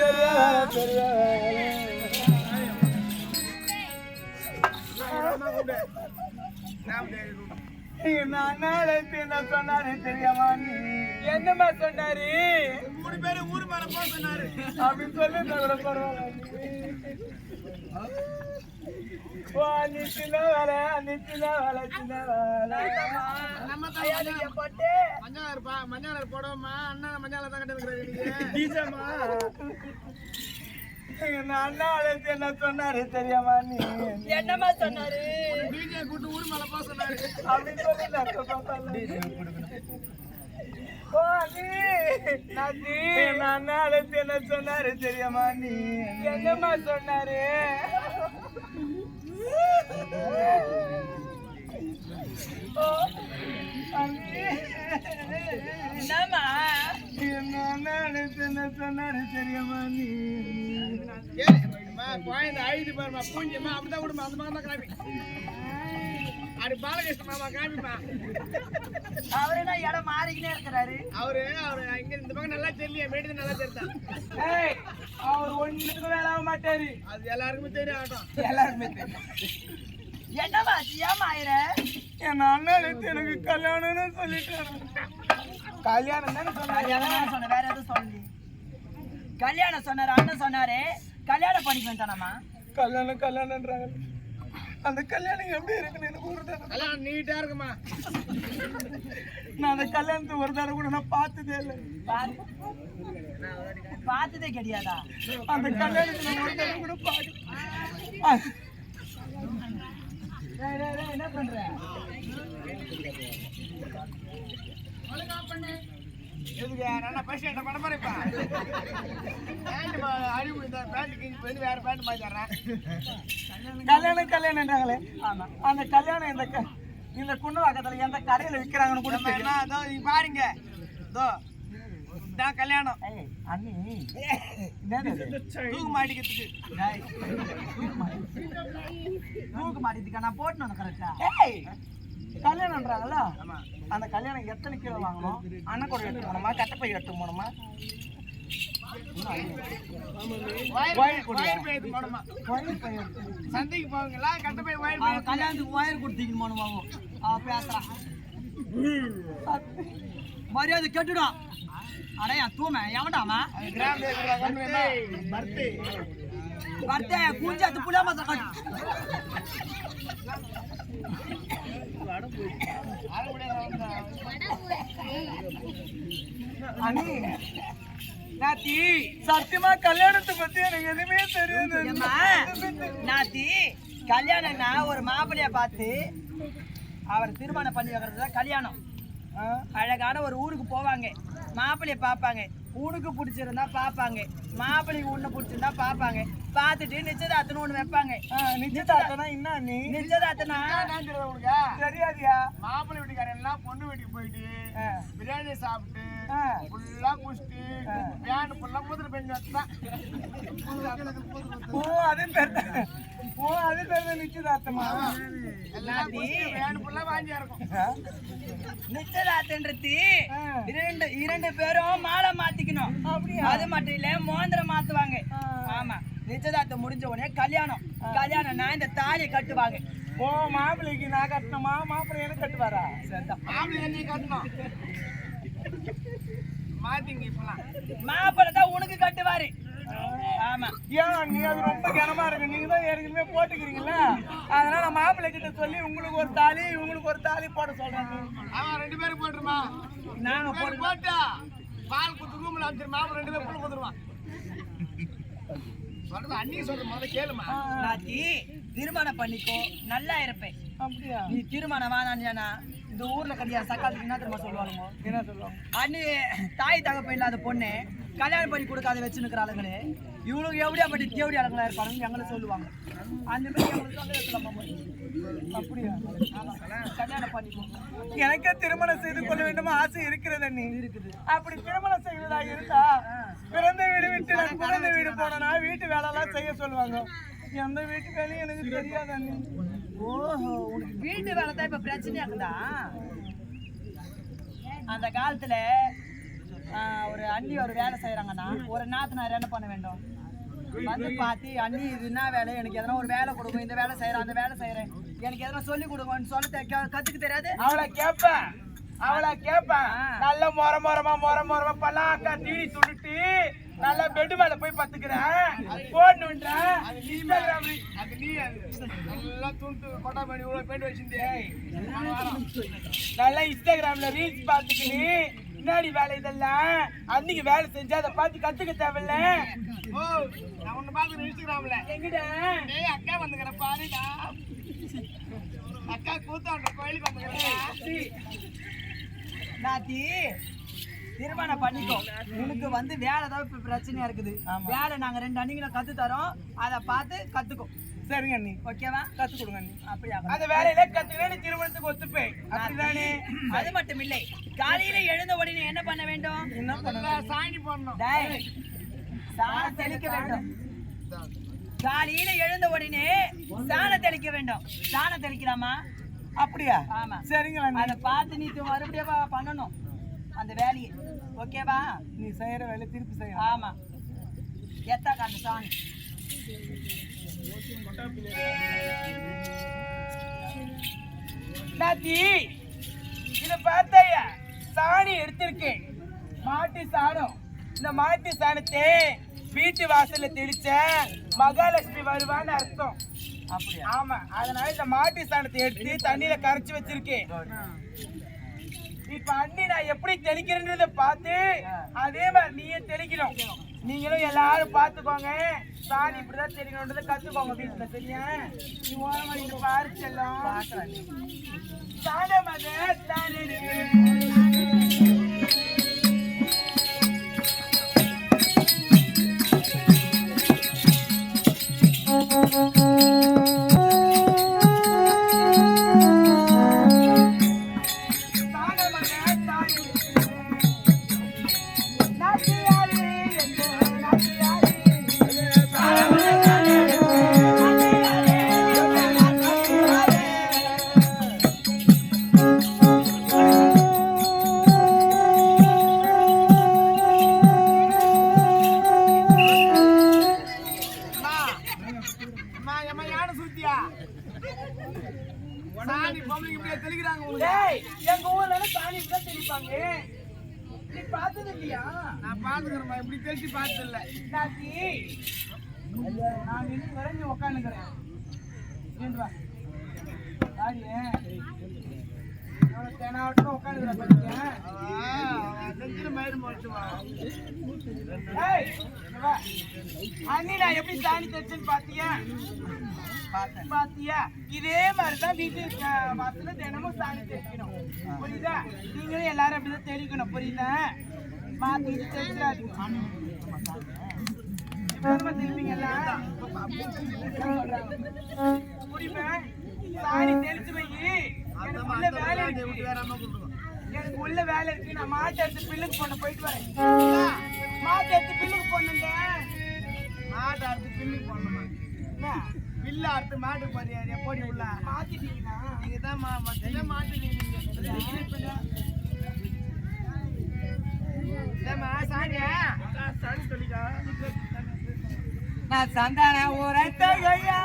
பெரிய வேலை. நீங்க நான் நாளைக்கு என்ன சொன்னாரு தெரியாமா நீ என்னமா சொன்னாரு? மூணு பேரு ஊர் மேல போக சொன்னாரு. அப்படின்னு சொல்லி தவிர பரவாயில்ல. சின்ன வேலை நீ சின்ன வேலை சின்ன வேலை. நம்ம போட்டு. மஞ்சள் இருப்பா மஞ்சள் போடுவோமா அண்ணன் மஞ்சள் தான் கட்டு டீச்சர்மா எங்க அண்ணா அழைச்சு என்ன சொன்னாரு தெரியாமா நீ? என்னம்மா சொன்னாரு? கூட்டு ஊர் மேல போக சொன்னாரு. அப்படின்னு சொல்லி டாக்டர் பார்த்தாங்க. ஓ, நீ. எங்க அண்ணா அழைச்சு என்ன சொன்னாரு தெரியாமா நீ என்னம்மா சொன்னாரு குழந்தை அழுது பாருமா பூஞ்சிமா அப்படிதான் விடுமா அந்த மாதிரி தான் காமி அப்படி பாலகிருஷ்ண மாமா காமிப்பா அவரு என்ன இடம் மாறிக்கினே இருக்கிறாரு. அவரு அவரு இங்க இந்த பக்கம் நல்லா தெரியல மேடு நல்லா தெரியுதா ஏய், அவர் ஒண்ணுக்கு வேலை ஆக மாட்டாரு. அது எல்லாருக்குமே தெரியும் ஆட்டம் எல்லாருமே தெரியும். என்னம்மா ஏமா ஆயிர? என் அண்ணனுக்கு எனக்கு கல்யாணம்னு சொல்லிட்டாரு. கல்யாணம் தானே சொன்னாரு? வேற எதுவும் சொல்லி கல்யாணம் சொன்னாரு அண்ணன் சொன்னாரு கல்யாணம் பண்ணிக்க வேண்டாமா கல்யாணம் கல்யாணம்ன்றாங்க அந்த கல்யாணம் எப்படி இருக்குன்னு எனக்கு ஒரு தடவை. எல்லாம் நீட்டா இருக்குமா? நான் அந்த கல்யாணத்தை ஒரு தடவை கூட நான் பார்த்ததே இல்லை. பார்த்ததே கிடையாதா? அந்த கல்யாணத்தை நான் ஒரு தடவை கூட டேய், என்ன பண்ற? எதுக்கு நல்லா பசி என்ன பண்ண போறேப்பா? பேண்ட் அழிவு இந்த பேண்ட் கிஞ்சி போய் வேற பேண்ட் மாத்தி தர்றேன் கல்யாணம் கல்யாணம்ன்றாங்களே? ஆமா. அந்த கல்யாணம் இந்த இந்த குன்னவாக்கத்துல எந்த கடையில விக்கிறாங்கன்னு கூட இதோ இங்க பாருங்க. இதோ இதான் கல்யாணம். ஏய், அண்ணி? தூக்கு மாட்டிக்கிறதுக்கு. தூக்கு மாட்டிதுக்கா நான் போட்டு வந்து கரெக்டா கல்யாணம்ன்றாங்கல்ல ஆமா அந்த கல்யாணம் எத்தனை கிலோ வாங்கணும்? அண்ணன் கூட எடுத்து போனோமா கட்டப்பை எடுத்து போனோமா வயர் வயர் கொடியா? வயர் பை எடுத்து போனோமா வயிறு பை எடுத்து. சந்தைக்கு போவீங்களா? கட்ட போய் வயர் பை அவன் கல்யாணத்துக்கு ஒயர் கொடுத்தீங்கன்னு மனுவாங்க அவ பேசுறான் மரியாதை கெட்டுடும் அட என் தூமை. எவன்டாமா பர்த்து வர்த்தே கூஞ்சாத்து புளியா மாத்திரம் கட்டு நாத்தி சத்தியமா கல்யாணத்தை பத்தி எனக்கு எதுவுமே தெரியாது நாத்தி கல்யாணம்னா ஒரு மாப்பிள்ளைய பார்த்து அவர் திருமணம் பண்ணி வைக்கிறது தான் கல்யாணம் அழகான ஒரு ஊருக்கு போவாங்க. மாப்பிள்ளைய பார்ப்பாங்க. உனக்கு பிடிச்சிருந்தா பார்ப்பாங்க மாப்பிள்ளைக்கு ஒண்ணு பிடிச்சிருந்தா பார்ப்பாங்க பார்த்துட்டு நிச்சயதார்த்தம் ஒண்ணு வைப்பாங்க. நிச்சயதார்த்தம்னா என்ன நீ? நிச்சயதார்த்தனா உனக்கு? தெரியாதியா? மாப்பிள்ளை வீட்டுக்காரன் எல்லாம் பொண்ணு வீட்டுக்கு போயிட்டு பிரியாணி சாப்பிட்டு. ஃபுல்லா குடிச்சிட்டு வேன் ஃபுல்லா முதல் பெண் தான் ஓ அது பேர். ஓ அது பேர் நிச்சயதார்த்தமா? எல்லாம் வேன் ஃபுல்லா வாஞ்சியா இருக்கும். ஆ, நிச்சயதார்த்தன்றது ஆ. இரண்டு இரண்டு பேரும் மாலை மாத்திக்கணும்? அது மட்டும் இல்ல மோந்திரம் மாத்துவாங்க. ஆமா நிச்சயதார்த்தம் முடிஞ்ச உடனே கல்யாணம். கல்யாணம்னா இந்த தாலியை கட்டுவாங்க. ஓ மாப்பிள்ளைக்கு நான் கட்டணுமா? மாப்பிள்ளை எனக்கு கட்டுவாரா. மாப்பிள்ளை நீ கட்டணும். மாத்திங்க இப்பெல்லாம். மாப்பிள்ளை தான் உனக்கு கட்டுவாரு. ஆமா. ஏன் நீ அது ரொம்ப கனமா இருக்கு. நீங்க தான் ஏற்கனவே போட்டுக்கிறீங்களா அதனால மாப்பிள்ளை கிட்ட சொல்லி உங்களுக்கு ஒரு தாலி உங்களுக்கு ஒரு தாலி போட சொல்றாங்க அவன் ரெண்டு பேரும் போட்டுருமா? நாங்க போட்டு போட்டா? பால் குத்து ரூம்ல அமைச்சிரு மாப்பிள்ளை ரெண்டு பேரும் புள்ள குத்துருவான் சொல்றது அண்ணி சொல்றது முதல்ல கேளுமா நாத்தி திருமணம் பண்ணிக்கோ நல்லா இருப்பேன். அப்படியா? நீ திருமணம் வேணான்னா இந்த ஊர்ல கிடையாது சக்காத்துக்கு என்ன தெரியுமா சொல்லுவாங்க என்ன சொல்லுவாங்க? அண்ணி தாய் தகப்ப இல்லாத பொண்ணு கல்யாணம் பண்ணி கொடுக்காத வச்சு நிற்கிறாளுங்களே இவனுக்கு எப்படியா பட்டி தேவடி ஆளுங்களா இருப்பாங்க எங்களை சொல்லுவாங்க. அந்த மாதிரி எங்களுக்கு சொல்ல எனக்கே திருமணம் செய்து கொள்ள வேண்டும்? ஆசை இருக்கிறது அண்ணி. அப்படி திருமணம் செய்வதா இருந்தா பிறந்த வீடு விட்டு நான் பிறந்த வீடு போனேன்னா வீட்டு வேலையெல்லாம் செய்ய சொல்லுவாங்க. எந்த வீட்டு வேலையும் எனக்கு தெரியாது அண்ணி. ஓஹோ உனக்கு வீட்டு வேலை தான் இப்ப பிரச்சனையா இருக்குதா? அந்த காலத்துல ஒரு அண்ணி ஒரு வேலை செய்யறாங்கன்னா ஒரு நாத்தனார் என்ன பண்ண வேண்டும்? வந்து பார்த்து அண்ணி இது என்ன வேலை. எனக்கு எதனா ஒரு வேலை கொடுங்க. இந்த வேலை செய்யறேன் அந்த வேலை செய்யறேன். எனக்கு எதனா சொல்லி கொடுங்கன்னு சொல்ல கத்துக்க தெரியாது? அவளை கேப்பேன் அவளை கேப்பேன் நல்ல மொர மொரமா மொர மொரமா பல்லாக்கா தீனி சுருட்டி நல்லா பெட் மேல போய் பத்துக்கிறேன். போடணுன்றேன் இன்ஸ்டாகிராம்ல அது நீ அது நல்லா துண்டு கொட்டா பண்ணி இவ்வளோ பேண்ட் வச்சிருந்தே நல்லா இன்ஸ்டாகிராம்ல ரீல்ஸ் பார்த்துக்கினு முன்னாடி வேலை இதெல்லாம். அன்னைக்கு வேலை செஞ்சு அதை பார்த்து கத்துக்க தேவையில்ல. ஓ நான் ஒன்று பார்க்குறேன் இன்ஸ்டாகிராமில். எங்கிட்ட டேய் அக்கா வந்துக்கிற பாருடா அக்கா கூத்தாண்ட கோயிலுக்கு வந்துக்கிறேன் நாத்தி திருமணம் பண்ணிக்கோ. உனக்கு வந்து வேலை தான் இப்ப பிரச்சனையா இருக்குது. வேலை நாங்க ரெண்டு அன்னைக்கு கத்து தரோம் அதை பார்த்து கத்துக்கோ. சரிங்க அண்ணி. ஓகேவா கத்து கொடுங்க அண்ணி. அப்படியா? அந்த வேலையில கத்துக்கிறேன் திருமணத்துக்கு ஒத்துப்பேன் அப்படிதானே அது மட்டும் இல்லை காலையில எழுந்த உடனே என்ன பண்ண வேண்டும்? என்ன பண்ணணும் சாணி போடணும். டேய், சாணம் தெளிக்க வேண்டும். காலையில எழுந்த உடனே சாணம் தெளிக்க வேண்டும். சாணம் தெளிக்கலாமா? அப்படியா? ஆமா. சரிங்க அண்ணி. அதை பார்த்து நீ மறுபடியும் பண்ணணும். அந்த வேலையை. ஓகேவா? நீ செய்யற வேலை திருப்பி செய்யணும். ஆமா. எத்தாக்கா அந்த சாணி? நாத்தி இத பார்த்தாயா? சாணி எடுத்திருக்கேன். மாட்டு சாணம். இந்த மாட்டு சாணத்தை வீட்டு வாசல்ல தெளிச்ச மகாலட்சுமி வருவான்னு அர்த்தம். ஆமா. அதனால இந்த மாட்டு சாணத்தை எடுத்து தண்ணியில கரைச்சு வச்சிருக்கேன். இப்ப அண்ணி நான் எப்படி தெளிக்கிறேன்றத பார்த்து அதே மாதிரி நீயே தெளிக்கணும். நீங்களும் எல்லாரும் பார்த்துக்கோங்க. சாணி இப்படிதான் தெளிக்கணுன்றதை கத்துக்கோங்க வீட்டுல சரியா? நீ ஓரமா இங்க பாரு செல்லம். சாணமத தானிருக்கு நாத்தி நான் நின்று நிறைஞ்சு உக்காந்துக்கிறேன். தெனாவட்டும் உட்காந்துக்கிறேன் செஞ்சில மயிறு. அண்ணி நான் எப்படி சாணி தச்சேன்னு பாத்தியா? பாத்தியா? இதே மாதிரிதான் வீட்டு அஹ், வாசல்ல தினமும் சாணி தெளிக்கணும் புரியுதா? நீங்களும் எல்லாரும் அப்படிதான் தெளிக்கணும் புரியுதா? மாத்திட்டு தெளிச்சிடாதீங்க எனக்கு உள்ள வேலை இருக்கு. நான் மாட்டை எடுத்து பில்லுக்கு போன போயிட்டு வரேன். மாட்டை எடுத்து பில்லுக்கு போனேன் மாட்டு அறுத்து பில்லுக்கு என்ன? பில்லு அறுத்து மாட்டுக்கு பதியாரியா போடி உள்ள. மாத்திட்டீங்களா? நீங்க தான் மாட்டு இல்லம்மா சாணியா சாணி சொல்லிக்கா. நான் சந்தான ஊரை தகையா